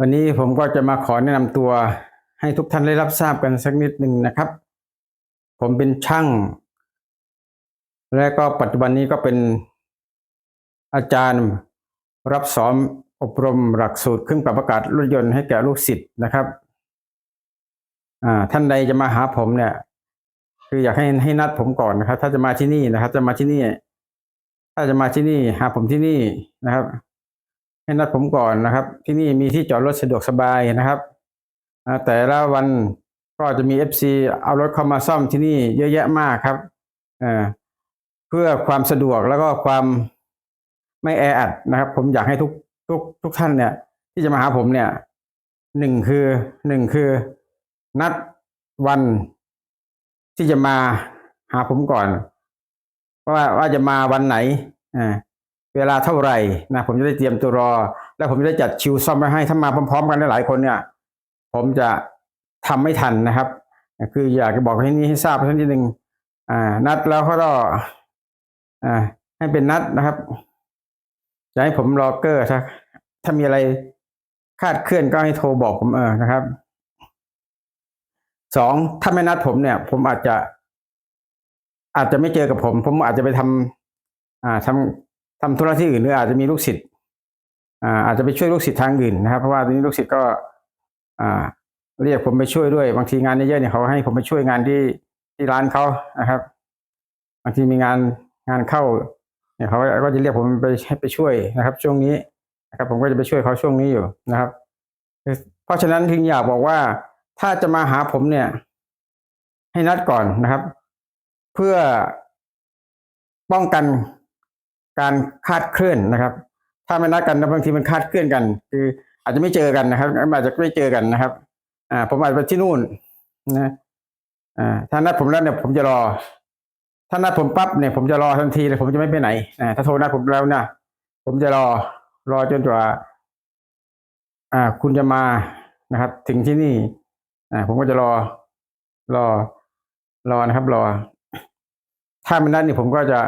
วันนี้ผมก็จะมาขอแนะนำตัวให้ทุกท่านได้รับทราบกันสักนิดหนึ่งนะครับ ผมเป็นช่าง และก็ปัจจุบันนี้ก็เป็นอาจารย์รับสอนอบรมหลักสูตรเครื่องปรับอากาศรถยนต์ให้แก่ลูกศิษย์นะครับท่านใดจะมาหาผมเนี่ย คืออยากให้ให้นัดผมก่อนนะครับ ถ้าจะมาที่นี่นะครับ จะมาที่นี่ ถ้าจะมาที่นี่หาผมที่นี่นะครับ ให้นัดผมก่อนนะครับ ที่นี่มีที่จอดรถสะดวกสบายนะครับแต่ละวันก็จะมีเอฟซีเอารถเข้ามาซ่อมที่นี่เยอะแยะมากครับเพื่อความสะดวกแล้วก็ความไม่แออัดนะครับ ผมอยากให้ทุกทุกทุกท่านเนี่ย ที่จะมาหาผมเนี่ยหนึ่งคือหนึ่งคือ นัดวันที่จะมาหาผมก่อนว่าว่าจะมาวันไหนอ่า เวลาเท่าไหร่นะผมจะได้เตรียมตัวรอ แล้วผมจะได้จัดคิวซ่อมไว้ให้ถ้ามาพร้อม ๆ กันหลายคนเนี่ย ผมจะทำไม่ทันนะครับ คืออยากจะบอกให้นี้ให้ทราบสักนิดหนึ่งอ่า นัดแล้วก็อ่า ให้เป็นนัดนะครับจะให้ผมรอเกอร์ถ้าถ้ามีอะไรคาดเคลื่อนก็ให้โทรบอกผมเออนะครับสองถ้าไม่นัดผมเนี่ย ผมอาจจะ อาจจะไม่เจอกับผม ผมอาจจะไปทำอ่าทำ ทำธุระที่อื่นหรืออาจจะมีลูกศิษย์อาจจะไปช่วยลูกศิษย์ทางอื่นนะครับ เพราะว่าตอนนี้ลูกศิษย์ก็เรียกผมไปช่วยด้วย บางทีงานเยอะๆเนี่ยเขาให้ผมไปช่วยงานที่ที่ร้านเขานะครับบางทีมีงานงานเข้าเนี่ยเขาก็จะเรียกผมไปให้ไปช่วยนะครับ ช่วงนี้นะครับ ผมก็จะไปช่วยเขาช่วงนี้อยู่นะครับ เพราะฉะนั้นถึงอยากบอกว่าถ้าจะมาหาผมเนี่ย ให้นัดก่อนนะครับ เพื่อป้องกัน การคาดเคลื่อนนะครับ ถ้าไม่นัดกันบางทีมันคาดเคลื่อนกัน คืออาจจะไม่เจอกันนะครับอาจจะไม่เจอกันนะครับ อ่า ผมอาจจะไปที่นู่นนะอ่าถ้านัดผมแล้วเนี่ยผมจะรอ ถ้านัดผมปั๊บเนี่ยผมจะรอทันทีเลยผมจะไม่ไปไหนอ่าถ้าโทรนัดผมแล้วนะผมจะรอรอจนกว่า อ่า คุณจะมานะครับ ถึงที่นี่ อ่า ผมก็จะรอ รอ รอนะครับ รอ ถ้ามันนัดนี่ผมก็จะ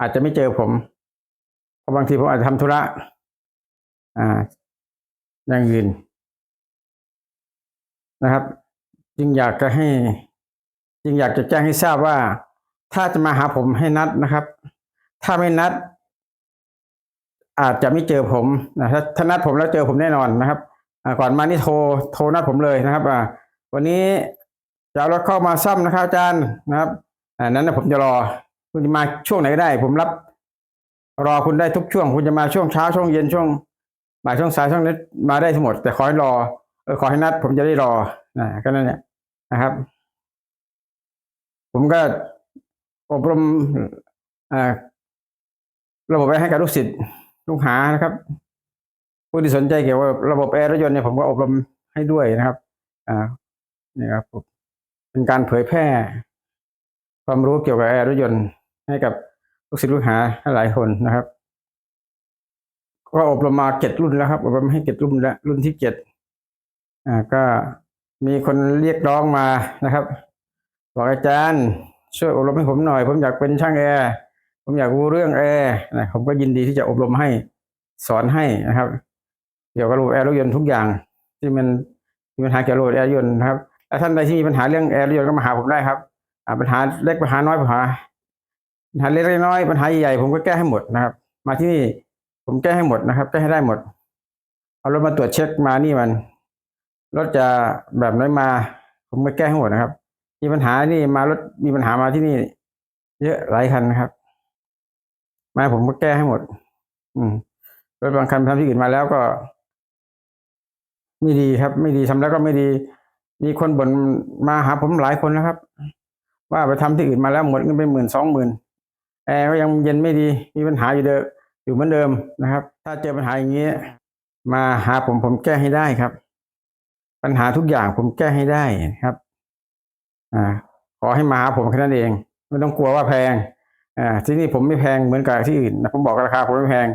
อาจจะไม่เจอผม บางทีผมอาจจะทำธุระอ่าอย่างอื่นนะครับ จึงอยากจะให้ จึงอยากจะแจ้งให้ทราบว่า ถ้าจะมาหาผมให้นัดนะครับ ถ้าไม่นัด อาจจะไม่เจอผมนะถ้าถ้านัดผมแล้วเจอผมแน่นอนนะครับก่อนมานี่โทรโทรนัดผมเลยนะครับวันนี้จะเอารถเข้ามาซ่อมนะครับอาจารย์นะครับอ่านั้นผมจะรอคุณจะมาช่วงไหนก็ได้ ผมรับ รอคุณได้ทุกช่วง คุณจะมาช่วงเช้าช่วงเย็นช่วงบ่ายช่วงสายช่วงนี้มาได้ทั้งหมด แต่ขอให้รอเออขอให้นัด ผมจะได้รอนะก็นั่นเนี่ยนะครับ ผมก็อบรมระบบไว้ให้กับลูกศิษย์ลูกหานะครับ ผู้ที่สนใจเกี่ยวกับระบบแอร์รถยนต์เนี่ยผมก็อบรมให้ด้วยนะครับ อ่านี่ครับเป็นการเผยแพร่ ความรู้เกี่ยวกับแอร์รถยนต์ให้กับ ลูกศิษย์ลูกหาหลายคนนะครับ ก็อบรมมาเจ็ดรุ่นแล้วครับอบรมให้เจ็ดรุ่นแล้วรุ่นที่เจ็ดอ่าก็มีคนเรียกร้องมานะครับบอกอาจารย์ ช่วยอบรมให้ผมหน่อย ผมอยากเป็นช่างแอร์ผมอยากรู้เรื่องแอร์นะผมก็ยินดีที่จะอบรมให้สอนให้นะครับ เกี่ยวกับระบบแอร์รถยนต์ทุกอย่าง ที่มันมีปัญหาเกี่ยวกับระบบแอร์รถยนต์นะครับและท่านใดที่มีปัญหาเรื่องแอร์รถยนต์ก็มาหาผมได้ครับปัญหาเล็กปัญหาน้อยปัญหา ปัญหาเล็กๆน้อยๆปัญหาใหญ่ๆผมก็แก้ให้หมดนะครับ มาที่นี่ผมแก้ให้หมดนะครับ แก้ให้ได้หมด เอารถมาตรวจเช็คมานี่มันรถจะแบบไหนมา ผมก็แก้ให้หมดนะครับ มีปัญหานี่มารถมีปัญหามาที่นี่ เยอะหลายคันนะครับ มาผมก็แก้ให้หมด อืมรถบางคันทำที่อื่นมาแล้วก็ ไม่ดีครับ ไม่ดีทำแล้วก็ไม่ดี มีคนบ่นมาหาผมหลายคนนะครับ ว่าไปทำที่อื่นมาแล้วหมดเงินไปหมื่นสองหมื่น แอร์ก็ยังเย็นไม่ดี มีปัญหาอยู่เดิมอยู่เหมือนเดิมนะครับ ถ้าเจอปัญหาอย่างนี้ มาหาผมผมแก้ให้ได้ครับ ปัญหาทุกอย่างผมแก้ให้ได้ครับ อ่า ขอให้มาหาผมแค่นั้นเองไม่ต้องกลัวว่าแพง อ่า ที่นี่ผมไม่แพงเหมือนกับที่อื่นนะผมบอกราคาผมไม่แพง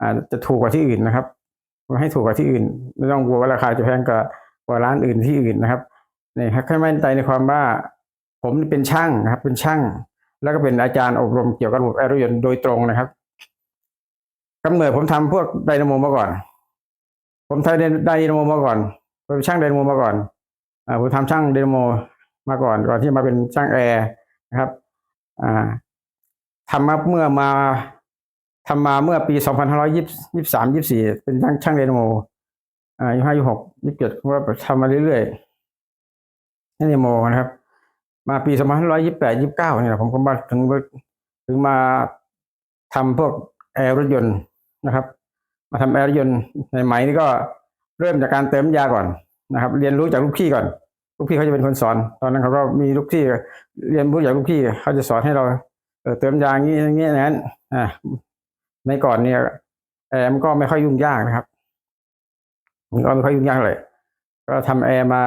อ่า จะถูกกว่าที่อื่นนะครับผมให้ถูกกว่าที่อื่น ไม่ต้องกลัวว่าราคาจะแพงกว่ากว่าร้านอื่นที่อื่นนะครับนี่ครับให้มั่นใจในความว่า ผมเป็นช่างนะครับ เป็นช่าง แล้วก็เป็นอาจารย์อบรมเกี่ยวกับระบบแอโรยนต์โดยตรงนะครับกำเนิดผมทำพวกไดนาโมมาก่อน ผมทำไดนาโมมาก่อนผมเป็นช่างไดนาโมมาก่อนอผมทำช่างไดนาโมมาก่อนก่อนที่มาเป็นช่างแอร์นะครับอ่าทำมาเมื่อมาทำมาเมื่อปีสองพันห้าร้อยยี่สามยี่สี่เป็นช่างช่างไดนาโมอายี่ห้ายี่หกยี่สิบเจ็ดผมก็ทำมาเรื่อยๆไดนาโมนะครับ มาปีสองพันห้าร้อยยี่แปดยี่เก้าเนี่ยผมก็มาถึงถึงมาทำพวกแอร์รถยนต์นะครับ มาทำแอร์รถยนต์ในไหมนี่ก็เริ่มจากการเติมยาก่อนนะครับ เรียนรู้จากลูกพี่ก่อน ลูกพี่เขาจะเป็นคนสอน ตอนนั้นเขาก็มีลูกพี่เรียนรู้จากลูกพี่เขาจะสอนให้เราเติมยางนี้อย่างนี้อย่างนั้นอ่าในก่อนเนี่ยแอร์มันก็ไม่ค่อยยุ่งยากนะครับมันก็ไม่ค่อยยุ่งยากเลย ก็ทำแอร์มา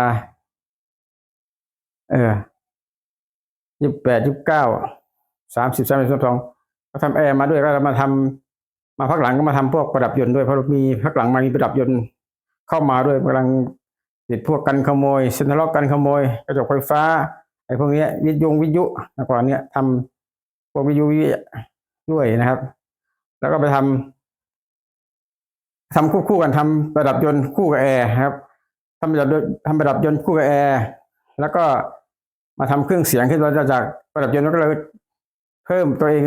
เออ ยี่สิบแปดยี่สิบเก้าสามสิบสามสิบสองก็ทำแอร์มาด้วยก็มาทำมาพักหลังก็มาทำพวกประดับยนต์ด้วยเพราะมีพักหลังมามีประดับยนต์เข้ามาด้วยกำลังติดพวกกันขโมยเซ็นทรัลกันขโมยกระจกไฟฟ้าไอ้พวกนี้วิทยุวิทยุแต่ก่อนเนี้ยทำพวกวิทยุด้วยนะครับ แล้วก็ไปทำทำคู่คู่กันทำประดับยนต์คู่กับแอร์ครับทำประดับยนต์ทำประดับยนต์คู่กับแอร์แล้วก็ มาทำเครื่องเสียงขึ้นมาจากประดับยนต์แล้วก็เลยเพิ่มตัวเอง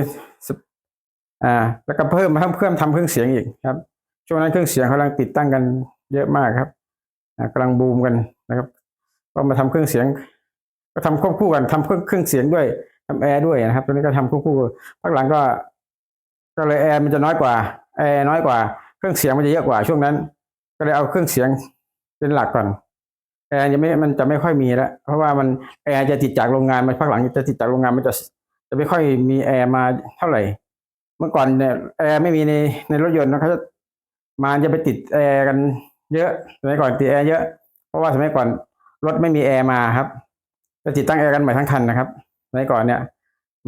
อ่า แล้วก็เพิ่มมาทำเครื่องทำเครื่องเสียงอีกครับ ช่วงนั้นเครื่องเสียงกำลังติดตั้งกันเยอะมากครับอ่ากำลังบูมกันนะครับ ก็มาทำเครื่องเสียง ก็ทำควบคู่กันทำเครื่องเครื่องเสียงด้วยทำแอร์ด้วยนะครับตอนนี้ก็ทำควบคู่พักหลังก็ ก็เลยแอร์มันจะน้อยกว่าแอร์น้อยกว่า เครื่องเสียงมันจะเยอะกว่าช่วงนั้น ก็เลยเอาเครื่องเสียงเป็นหลักก่อน แอร์จะไม่ มันจะไม่ค่อยมีแล้ว เพราะว่ามันแอร์จะติดจากโรงงานมันพักหลังจะติดจากโรงงานมันจะจะไม่ค่อยมีแอร์มาเท่าไหร่ เมื่อก่อนเนี่ยแอร์ไม่มีในในรถยนต์นะเขาจะมาจะไปติดแอร์กันเยอะสมัยก่อนติดแอร์เยอะ เพราะว่าสมัยก่อนรถไม่มีแอร์มาครับจะติดตั้งแอร์กันใหม่ทั้งคันนะครับสมัยก่อนเนี่ย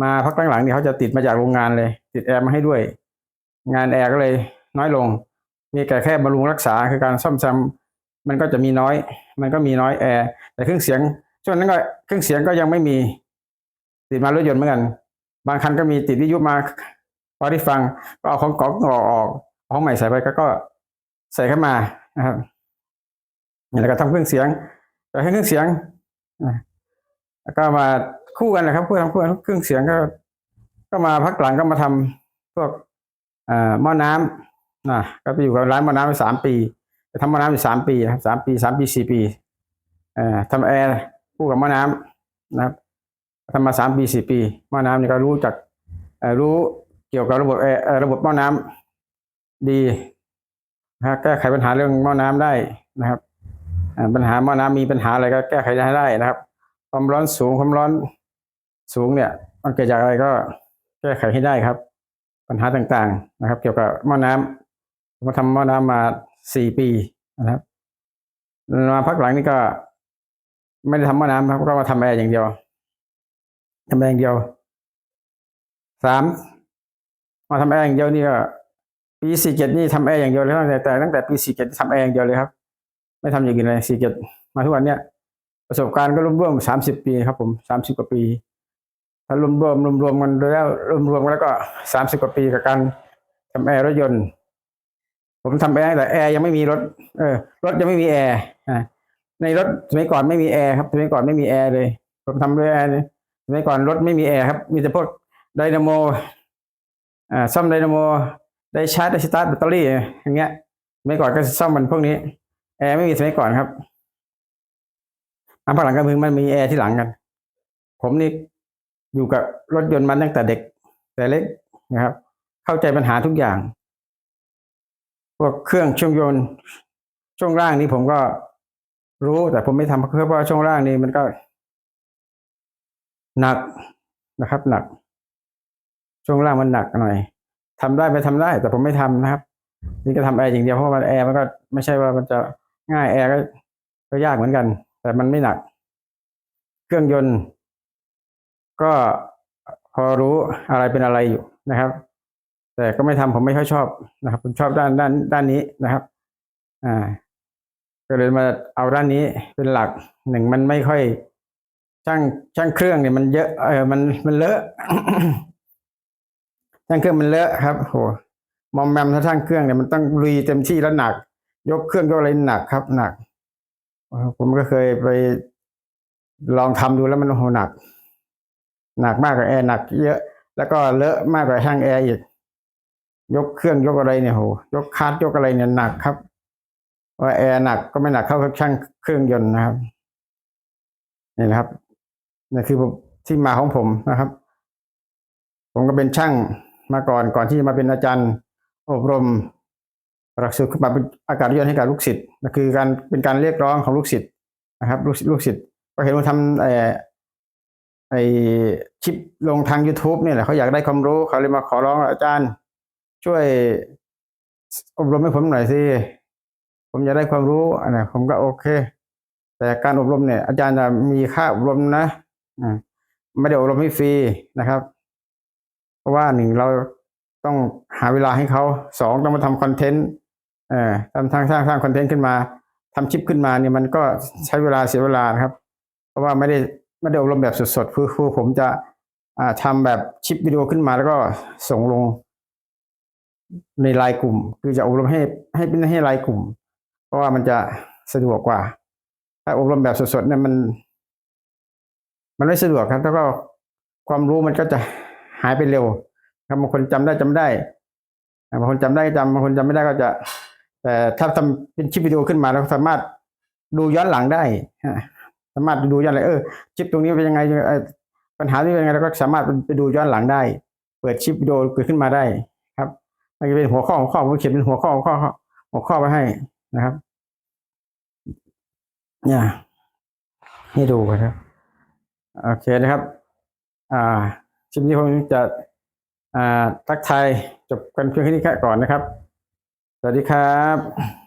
มาพักหลังๆเนี่ยเขาจะติดมาจากโรงงานเลย ติดแอร์มาให้ด้วย งานแอร์ก็เลยน้อยลง มีแต่แค่บำรุงรักษาคือการซ่อมแซม มันก็จะมีน้อย มันก็มีน้อยแอร์แต่เครื่องเสียง ช่วงนั้นก็เครื่องเสียงก็ยังไม่มีติดมารถยนต์เหมือนกัน บางคันก็มีติดวิทยุมาพอที่ฟังก็เอาของกอกออกเอาของใหม่ใส่ไปก็ก็ใส่เข้ามานะครับแล้วก็ทำเครื่องเสียงแต่เครื่องเสียงแล้วก็มาคู่กันนะครับคู่อทำคู่กันเครื่องเสียงก็ ก็มาพักหลังก็มาทำพวกอ่าหม้อน้ำนะก็ไปอยู่กับร้านหม้อน้ำไปสามปี ทำม้อน้ำอยู่สามปีนะครับสามปีสามปีสี่ปีทำแอร์คู่กับม้อน้ำนะครับทำมาสามปีสี่ปีม้อน้ำนี่ก็รู้จักรู้เกี่ยวกับระบบแอร์ระบบม้อน้ำดีนะแก้ไขปัญหาเรื่องม้อน้ำได้นะครับปัญหาม้อน้ำมีปัญหาอะไรก็แก้ไขได้นะครับ ความร้อนสูงความร้อนสูงเนี่ย มันเกิดจากอะไรก็แก้ไขให้ได้ครับ ปัญหาต่างๆนะครับ เกี่ยวกับม้อน้ำผมทำม้อน้ำมา สี่ปีนะครับมาพักหลังนี่ก็ ไม่ได้ทำม้อน้ำครับก็มาทำแอร์อย่างเดียวทำแอร์อย่างเดียวสามมาทำแอร์อย่างเดียวนี่ก็ปีสี่เจ็ดนี่ทำแอร์อย่างเดียวเลยตั้งแต่แต่ตั้งแต่ปีสี่เจ็ดทำแอร์อย่างเดียวเลยครับ ไม่ทำอย่างอื่นเลยสี่เจ็ดมาทุกวันเนี้ยประสบการณ์ก็ร่วมๆสามสิบปีครับ ผมสามสิบกว่าปี ถ้ารวมรวมรวมรวมๆกันแล้วรวมรวมๆแล้วก็สามสิบกว่าปีกับการทำแอร์รถยนต์ ผมทำแอร์แต่แอร์ยังไม่มีรถ เออ รถยังไม่มีแอร์อ่าในรถสมัยก่อนไม่มีแอร์ครับสมัยก่อนไม่มีแอร์เลย ผมทำด้วยแอร์เลยสมัยก่อนรถไม่มีแอร์ครับ มีแต่พวกไดนาโมอ่าซ่อมไดนาโมได้ชาร์จได้สตาร์ทแบตเตอรี่อย่างเงี้ยสมัยก่อนก็ซ่อมมันพวกนี้ แอร์ไม่มีสมัยก่อนครับอันภายหลังก็มึงมันมีแอร์ที่หลังกัน ผมนี่อยู่กับรถยนต์มาตั้งแต่เด็ก แต่เล็กนะครับ เข้าใจปัญหาทุกอย่าง พวกเครื่องช่วงยนต์ช่วงล่างนี้ผมก็รู้แต่ผมไม่ทำเพราะว่าช่วงล่างนี้มันก็ หนักนะครับ หนัก ช่วงล่างมันหนักหน่อยทำได้ไปทำได้ แต่ผมไม่ทำนะครับ นี่ก็ทำแอร์อย่างเดียวเพราะว่าแอร์มันก็ไม่ใช่ว่ามันจะง่ายแอร์ก็ก็ยากเหมือนกัน แต่มันไม่หนัก เครื่องยนต์ ก็พอรู้อะไรเป็นอะไรอยู่นะครับ แต่ก็ไม่ทำผมไม่ค่อยชอบนะครับ ผมชอบด้านด้านด้านนี้นะครับ อ่า ก็เลยมาเอาด้านนี้เป็นหลักหนึ่งมันไม่ค่อย ช่างช่างเครื่องเนี่ยมันเยอะเออมันมันเลอะช่างเครื่องมันเลอะครับโหมอมแมมถ้าช่างเครื่องเนี่ยมันต้องลุยเต็มที่แล้วหนัก ยกเครื่องยกอะไรหนักครับ หนักผมก็เคยไปลองทำดูแล้วมันโอ้โหหนัก หนักมากกว่าแอร์หนัก เยอะ แล้วก็เลอะมากกว่าช่างแอร์อีก ยกเครื่องยกอะไรเนี่ยโหยกคาร์ดยกอะไรเนี่ยหนักครับว่าแอร์หนักก็ไม่หนักเท่ากับช่างเครื่องยนต์นะครับนี่นะครับนี่คือที่มาของผมนะครับ ผมก็เป็นช่างมาก่อนก่อนที่จะมาเป็นอาจารย์อบรมหลักสูตรมาเป็นอากาศยนต์ให้กับลูกศิษย์นั่นคือการเป็นการเรียกร้องของลูกศิษย์นะครับ ลูกลูกศิษย์ก็เห็นว่าทำไอ้ไอชิปลงทาง youtube เนี่ยแหละเขาอยากได้ความรู้เขาเลยมาขอร้องอาจารย์ ช่วยอบรมให้ผมหน่อยสิผมอยากได้ความรู้อันนี้ผมก็โอเค แต่การอบรมเนี่ย อาจารย์จะมีค่าอบรมนะอืมไม่ได้อบรมให้ฟรีนะครับ เพราะว่าหนึ่งเราต้องหาเวลาให้เขาสองต้องมาทำคอนเทนต์เอ่อทำทางสร้างสร้างคอนเทนต์ขึ้นมาทำคลิปขึ้นมาเนี่ยมันก็ใช้เวลาเสียเวลานะครับ เพราะว่าไม่ได้ไม่ได้อบรมแบบสดๆคือคือผมจะอ่าทำแบบคลิปวิดีโอขึ้นมาแล้วก็ส่งลง ในไลน์กลุ่ม คือจะอบรมให้ให้เป็นให้ไลน์กลุ่ม เพราะว่ามันจะสะดวกกว่า ถ้าอบรมแบบสดๆเนี่ยมัน มันไม่สะดวกครับ แล้วก็ความรู้มันก็จะหายไปเร็ว ครับบางคนจำได้จำได้บางคนจำได้จำบางคนจำไม่ได้ก็จะ แต่ถ้าทำเป็นคลิปวิดีโอขึ้นมาเราสามารถดูย้อนหลังได้สามารถดูย้อนหลังเออคลิปตรงนี้เป็นยังไงปัญหาที่เป็นยังไงเราก็สามารถไปดูย้อนหลังได้ เปิดคลิปวิดีโอเกิดขึ้นมาได้ มันจะเป็นหัวข้อหัวข้อผมเขียนเป็นหัวข้อหัวข้อหัวข้อไว้ให้นะครับ เนี่ยให้ดูกันครับ โอเคนะครับ อ่าคลิปนี้ผมจะอ่าทักทายจบกันเพียงแค่นี้ก่อนนะครับ สวัสดีครับ